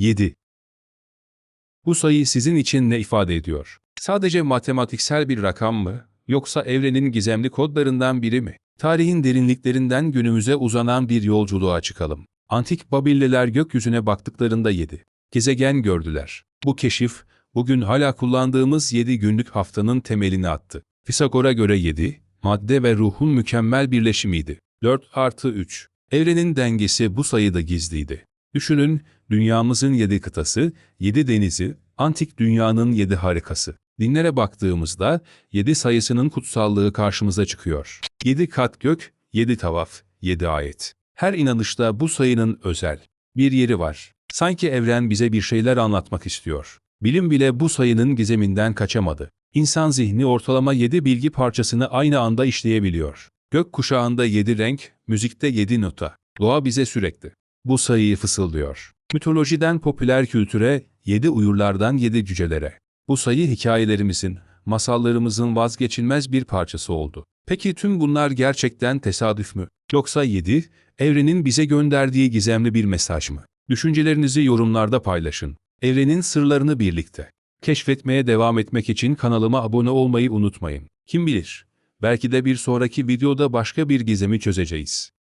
7. Bu sayı sizin için ne ifade ediyor? Sadece matematiksel bir rakam mı, yoksa evrenin gizemli kodlarından biri mi? Tarihin derinliklerinden günümüze uzanan bir yolculuğa çıkalım. Antik Babilliler gökyüzüne baktıklarında 7 gezegen gördüler. Bu keşif, bugün hala kullandığımız 7 günlük haftanın temelini attı. Pisagor'a göre 7, madde ve ruhun mükemmel birleşimiydi. 4 artı 3. Evrenin dengesi bu sayıda gizliydi. Düşünün, dünyamızın 7 kıtası, 7 denizi, antik dünyanın 7 harikası. Dinlere baktığımızda 7 sayısının kutsallığı karşımıza çıkıyor. 7 kat gök, 7 tavaf, 7 ayet. Her inanışta bu sayının özel bir yeri var. Sanki evren bize bir şeyler anlatmak istiyor. Bilim bile bu sayının gizeminden kaçamadı. İnsan zihni ortalama 7 bilgi parçasını aynı anda işleyebiliyor. Gök kuşağında 7 renk, müzikte 7 nota. Doğa bize sürekli bu sayıyı fısıldıyor. Mitolojiden popüler kültüre, 7 uyurlardan 7 cücelere. Bu sayı hikayelerimizin, masallarımızın vazgeçilmez bir parçası oldu. Peki tüm bunlar gerçekten tesadüf mü? Yoksa 7, evrenin bize gönderdiği gizemli bir mesaj mı? Düşüncelerinizi yorumlarda paylaşın. Evrenin sırlarını birlikte keşfetmeye devam etmek için kanalıma abone olmayı unutmayın. Kim bilir, belki de bir sonraki videoda başka bir gizemi çözeceğiz.